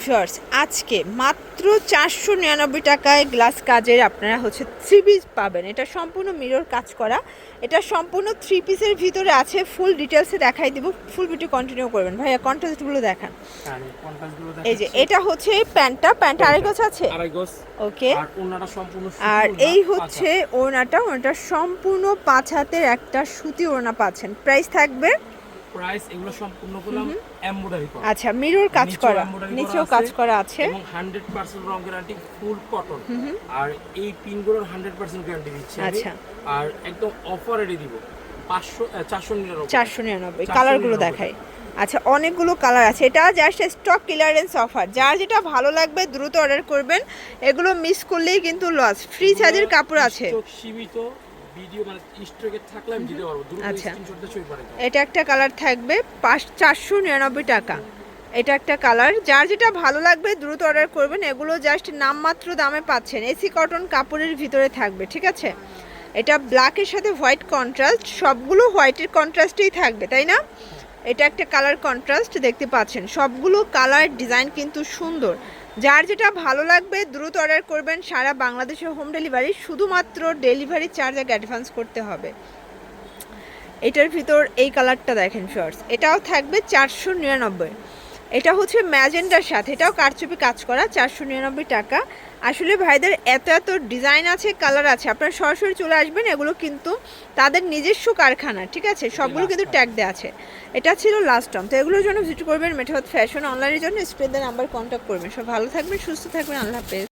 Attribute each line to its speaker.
Speaker 1: Viewers আজকে মাত্র চারশো নিরানব্বই টাকায় গ্লাস কাজের আপনারা হচ্ছে থ্রি পিস পাবেন। এটা সম্পূর্ণ মিরর কাজ করা। এটা সম্পূর্ণ থ্রি পিসের ভিতরে আছে ফুল ডিটেলসে দেখাই দিব। ফুল ভিডিও কন্টিনিউ করবেন। ভাইয়া কন্ট্রাস্টগুলো দেখান। এই যে এটা হচ্ছে প্যান্টটা। প্যান্টটা। আরেক গোছ আছে? ওকে।
Speaker 2: আর সম্পূর্ণ
Speaker 1: আর এই হচ্ছে ওড়নাটা। ওড়নাটা সম্পূর্ণ পাঁচ হাতের একটা সুতি ওড়না পাচ্ছেন। প্রাইস থাকবে
Speaker 2: প্রাইস এগুলো এমব্রয়ডারি করা।
Speaker 1: আচ্ছা মিরর কাজ করা নিচেও কাজ করা আছে।
Speaker 2: এবং 100% রং গ্যারান্টি ফুল কটন আর এই পিনগুলোর 100% গ্যারান্টি দিচ্ছি
Speaker 1: আচ্ছা।
Speaker 2: আর একদম অফার দিব। 500 আহ, 499
Speaker 1: চারশো নিরানব্বই
Speaker 2: 499
Speaker 1: কালারগুলো দেখাই। আচ্ছা অনেকগুলো কালার আছে। এটা জাস্ট স্টক ক্লিয়ারেন্স অফার যার যেটা ভালো লাগবে দ্রুত অর্ডার করবেন। এগুলো মিস করলেই কিন্তু লস ফ্রি সাইজের কাপড় আছে।
Speaker 2: সীমিত। ভিডিও মানে স্টকে থাকলে আমি দিতে পারব। দ্রুত
Speaker 1: আচ্ছা।
Speaker 2: ছবি
Speaker 1: এটা একটা কালার থাকবে পাঁচ চারশো নিরানব্বই টাকা। এটা একটা কালার যার যেটা ভালো লাগবে দ্রুত অর্ডার করবেন। এগুলো জাস্ট নামমাত্র দামে পাচ্ছেন। এসি কটন কাপড়ের ভিতরে থাকবে ঠিক আছে? এটা ব্ল্যাকের সাথে হোয়াইট কন্ট্রাস্ট সবগুলো হোয়াইটের কন্ট্রাস্টেই থাকবে তাই না? এটা একটা কালার কন্ট্রাস্ট দেখতে পাচ্ছেন। সবগুলো কালার ডিজাইন কিন্তু সুন্দর। যার যেটা ভালো লাগবে, দ্রুত অর্ডার করবেন সারা বাংলাদেশে হোম ডেলিভারি শুধুমাত্র ডেলিভারি চার্জ আগে অ্যাডভান্স করতে হবে। এটার ভিতর এই কালারটা দেখেন শর্টস এটাও থাকবে চারশো নিরানব্বই। এটা হচ্ছে ম্যাজেন্ডার সাথে এটাও কারচুপি কাজ করা চারশো নিরানব্বই টাকা। আসলে ভাইদের এত এত ডিজাইন আছে কালার আছে আপনারা সরাসরি চলে আসবেন এগুলো কিন্তু তাদের নিজস্ব কারখানা ঠিক আছে? সবগুলো কিন্তু ট্যাগ দেওয়া আছে। এটা ছিল লাস্ট টাইম তো এগুলোর জন্য ভিজিট করবেন মেঠাহত ফ্যাশন অনলাইনের জন্য স্প্রেদের নাম্বার কন্ট্যাক্ট করবেন। সব ভালো থাকবেন সুস্থ থাকবেন আল্লাহ হাফেজ।